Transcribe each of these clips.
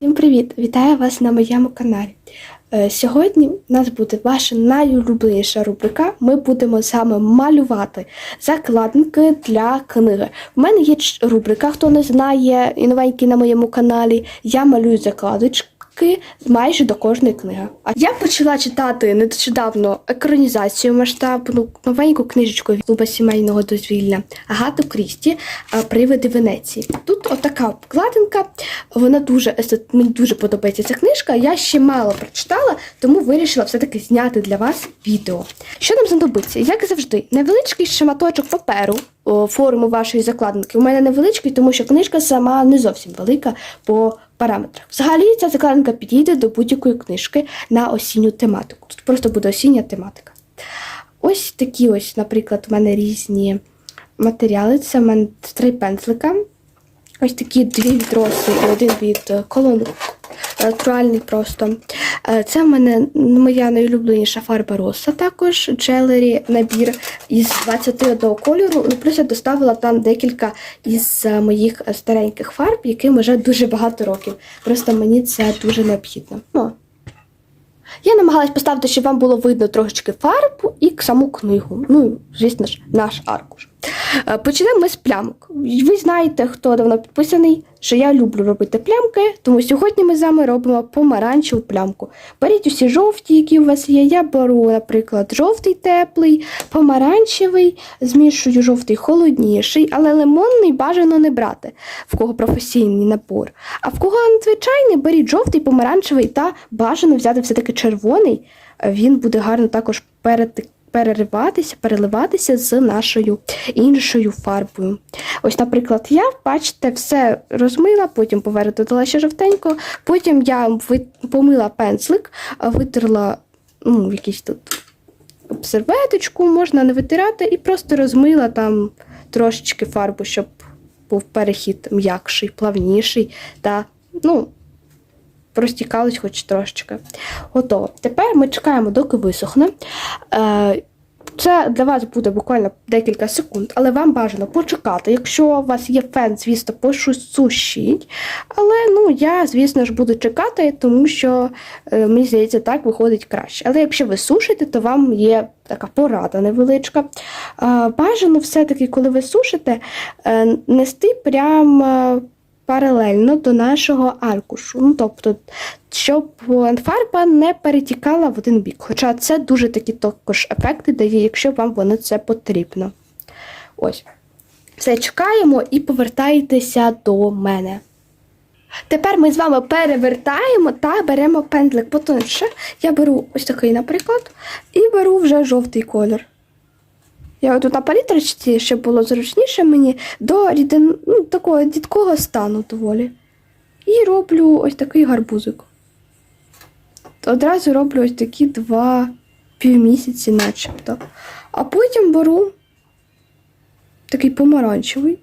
Всім привіт! Вітаю вас на моєму каналі. Е, Сьогодні у нас буде ваша найулюбленіша рубрика. Ми будемо саме малювати закладники для книги. У мене є рубрика, хто не знає, і новенький на моєму каналі. Я малюю закладочки майже до кожної книги. А я почала читати нещодавно екранізацію масштабну новеньку книжечку від клуба сімейного дозвілля Агату Крісті Привиди Венеції. Тут отака обкладинка. Вона дуже мені дуже подобається ця книжка. Я ще мало прочитала, тому вирішила все-таки зняти для вас відео. Що нам знадобиться? Як завжди, невеличкий шматочок паперу форму вашої закладинки. У мене невеличкий, тому що книжка сама не зовсім велика по параметрах. Взагалі ця закладинка підійде до будь-якої книжки на осінню тематику. Тут просто буде осіння тематика. Ось такі ось, наприклад, у мене різні матеріали. Це в мене три пензлика. Ось такі дві відроси і один від е, колон натуральний просто. Е, Це в мене моя найулюбленіша фарба роса також, джелері набір із 21 кольору. Ну, плюс я доставила там декілька із е, моїх стареньких фарб, яким вже дуже багато років. Просто мені це дуже необхідно. О. Я намагалась поставити, щоб вам було видно трошечки фарбу і саму книгу. Ну, звісно ж, наш аркуш. Е, Почнемо ми з плямок. Ви знаєте, хто давно підписаний, що я люблю робити плямки, тому сьогодні ми з вами робимо помаранчеву плямку. Беріть усі жовті, які у вас є. Я беру, наприклад, жовтий теплий, помаранчевий, змішую жовтий холодніший, але лимонний бажано не брати, в кого професійний набор. А в кого звичайний, беріть жовтий, помаранчевий та бажано взяти все-таки червоний. Він буде гарно також перед перериватися, переливатися з нашою іншою фарбою. Ось, наприклад, я, бачите, все розмила, потім поверху додала ще жовтенько, потім я помила пензлик, витерла ну, якийсь тут серветочку, можна не витирати, і просто розмила там трошечки фарбу, щоб був перехід м'якший, плавніший та, ну, простікалось хоч трошечки. Готово. Тепер ми чекаємо, доки висохне. Е, Це для вас буде буквально декілька секунд, але вам бажано почекати. Якщо у вас є фен, звісно, посушіть. Але ну, я, звісно ж, буду чекати, тому що е, мені здається, так виходить краще. Але якщо ви сушите, то вам є така порада невеличка. Е, Бажано все-таки, коли ви сушите, е, нести прямо паралельно до нашого аркушу. Ну, тобто, щоб фарба не перетікала в один бік. Хоча це дуже такі також ефекти дає, якщо вам воно це потрібно. Ось. Все чекаємо і повертайтеся до мене. Тепер ми з вами перевертаємо та беремо пендлик потонше. Я беру ось такий, наприклад, і беру вже жовтий колір. Я тут на палітрочці, щоб було зручніше мені, до рідин, ну, такого дідкого стану доволі. І роблю ось такий гарбузик. Одразу роблю ось такі два півмісяці, начебто. А потім беру такий помаранчевий.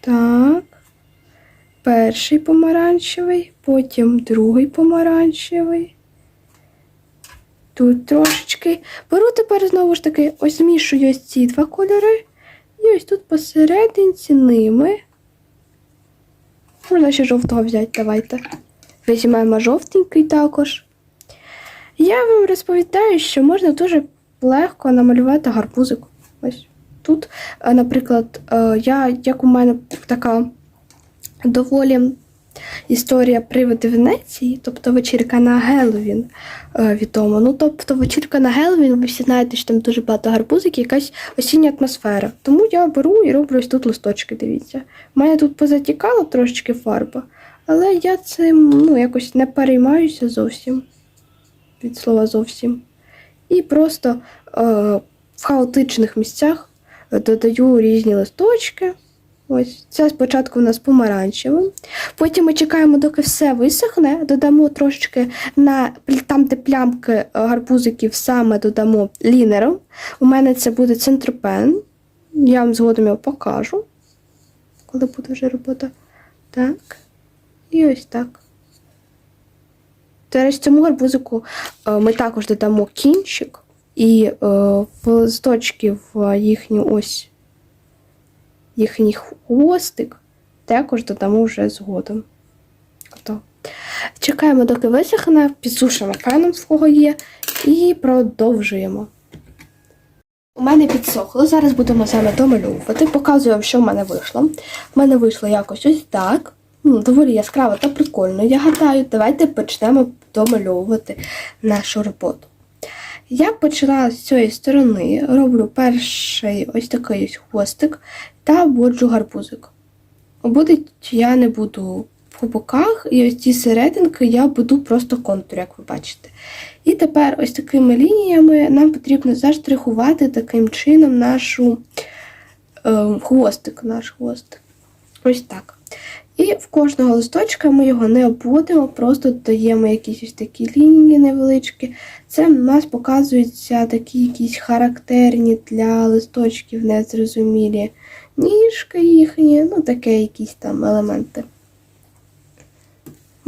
Так. Перший помаранчевий, потім другий помаранчевий. Тут трошечки. Беру тепер знову ж таки, ось змішую ось ці два кольори. І ось тут посерединці ними. Можна ще жовтого взяти, давайте. Візьмемо жовтенький також. Я вам розповідаю, що можна дуже легко намалювати гарбузик. Ось тут, е, наприклад, е, я, як у мене така доволі історія привиди Венеції, тобто вечірка на Геловін е, відома. Ну, тобто вечірка на Геловін, ви всі знаєте, що там дуже багато гарбузиків, якась осіння атмосфера. Тому я беру і роблю ось тут листочки, дивіться. У мене тут позатікала трошечки фарба, але я цим ну, якось не переймаюся зовсім. Від слова зовсім. І просто е, в хаотичних місцях е, додаю різні листочки. Ось це спочатку у нас помаранчевим. Потім ми чекаємо, доки все висохне, додамо трошечки на там, де плямки е, гарбузиків, саме додамо лінером. У мене це буде центропен. Я вам згодом його покажу, коли буде вже робота. Так. І ось так. Зараз цьому гарбузику е, ми також додамо кінчик і е, листочки в їхню ось їхній хвостик також додамо вже згодом. Готово. Чекаємо, доки висохне, підсушимо феном свого є і продовжуємо. У мене підсохло. Зараз будемо саме домальовувати. Показую вам, що в мене вийшло. В мене вийшло якось ось так. Ну, доволі яскраво та прикольно. Я гадаю, давайте почнемо домальовувати нашу роботу. Я почала з цієї сторони, роблю перший ось такий ось хвостик та вводжу гарбузик. Обудить я не буду по боках, і ось ці серединки я буду просто контур, як ви бачите. І тепер ось такими лініями нам потрібно заштрихувати таким чином нашу е, хвостик, наш хвостик. Ось так. І в кожного листочка ми його не обводимо, просто додаємо якісь такі лінії невеличкі. Це в нас показуються такі якісь характерні для листочків незрозумілі ніжки їхні, ну таке якісь там елементи.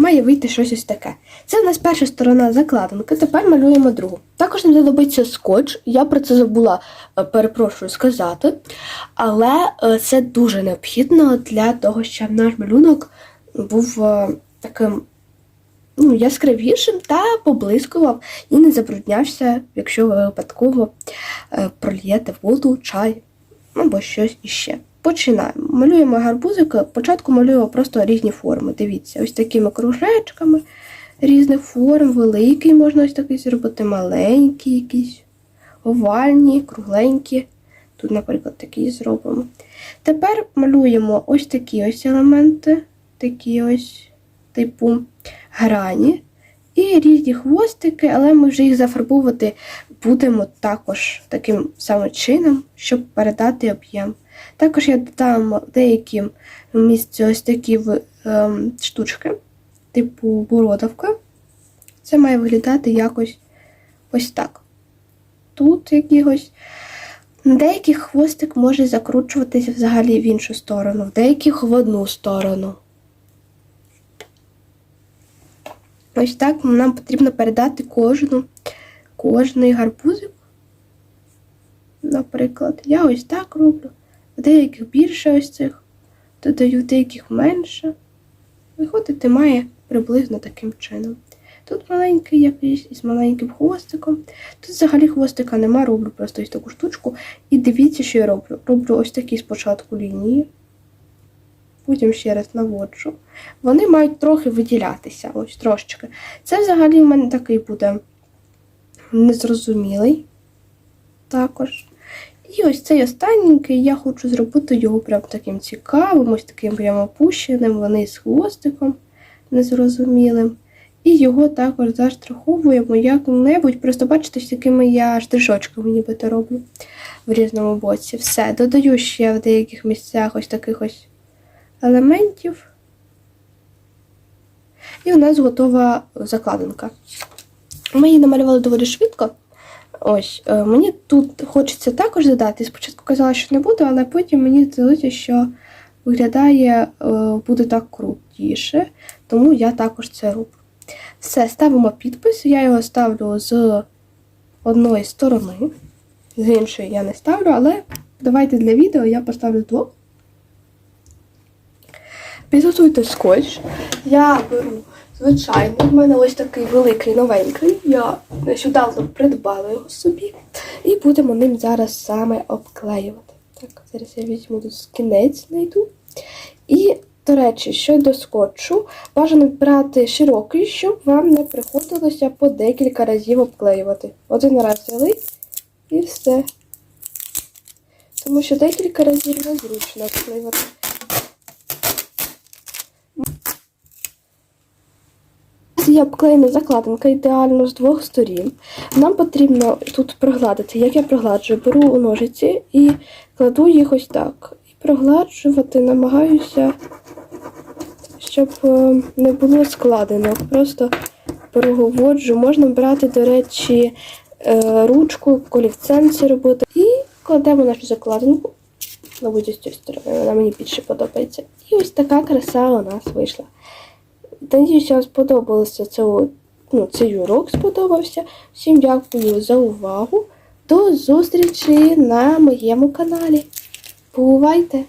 Має вийти щось ось таке. Це в нас перша сторона закладинки, тепер малюємо другу. Також нам знадобиться скотч, я про це забула, е, перепрошую сказати. Але е, це дуже необхідно для того, щоб наш малюнок був е, таким ну, яскравішим та поблискував і не забруднявся, якщо ви випадково прольєте воду, чай або щось іще. Починаємо. Малюємо гарбузики. Спочатку малюємо просто різні форми. Дивіться, ось такими кружечками різних форм, великий можна ось такий зробити, маленький якийсь, овальні, кругленькі. Тут, наприклад, такі зробимо. Тепер малюємо ось такі ось елементи, такі ось типу грані. І різні хвостики, але ми вже їх зафарбовувати будемо також таким самим чином, щоб передати об'єм. Також я додам деякі місці ось такі ем, штучки, типу бородавка. Це має виглядати якось ось так. Тут якихось. На деяких хвостик може закручуватися взагалі в іншу сторону, в деяких в одну сторону. Ось так нам потрібно передати кожну, кожний гарбузик. Наприклад, я ось так роблю. Деяких більше ось цих, додаю деяких менше. Виходити має приблизно таким чином. Тут маленький якийсь із маленьким хвостиком. Тут взагалі хвостика нема, роблю просто ось таку штучку. І дивіться, що я роблю. Роблю ось такі спочатку лінії, потім ще раз наводжу. Вони мають трохи виділятися, ось трошечки. Це взагалі в мене такий буде незрозумілий також. І ось цей останній, я хочу зробити його прям таким цікавим, ось таким прям опущеним, вони з хвостиком незрозумілим. І його також заштриховуємо як-небудь. Просто бачите, з такими я штришочками нібито роблю в різному боці. Все, додаю ще в деяких місцях ось таких ось елементів. І у нас готова закладинка. Ми її намалювали доволі швидко. Ось, е, мені тут хочеться також додати. Спочатку казала, що не буду, але потім мені здалося, що виглядає, е, буде так крутіше, тому я також це роблю. Все, ставимо підпис. Я його ставлю з одної сторони, з іншої я не ставлю, але давайте для відео я поставлю двох. Підготуйте скотч. Я беру звичайний. в мене ось такий великий новенький. Я нещодавно придбала його собі. І будемо ним зараз саме обклеювати. Так, зараз я візьму тут кінець знайду. І, до речі, щодо скотчу, бажано брати широкий, щоб вам не приходилося по декілька разів обклеювати. Один раз взяли і все. Тому що декілька разів незручно обклеювати. Є обклеєна закладинка ідеально з двох сторін. Нам потрібно тут прогладити. Як я прогладжую, беру ножиці і кладу їх ось так. І прогладжувати намагаюся, щоб е, не було складено. Просто проводжу. Можна брати, до речі, е, ручку, колівцем це робити. І кладемо нашу закладинку. Мабуть, з цієї сторони, вона мені більше подобається. І ось така краса у нас вийшла. Надіюся, вам сподобалося цього, ну, цей урок сподобався. Всім дякую за увагу. До зустрічі на моєму каналі. Бувайте!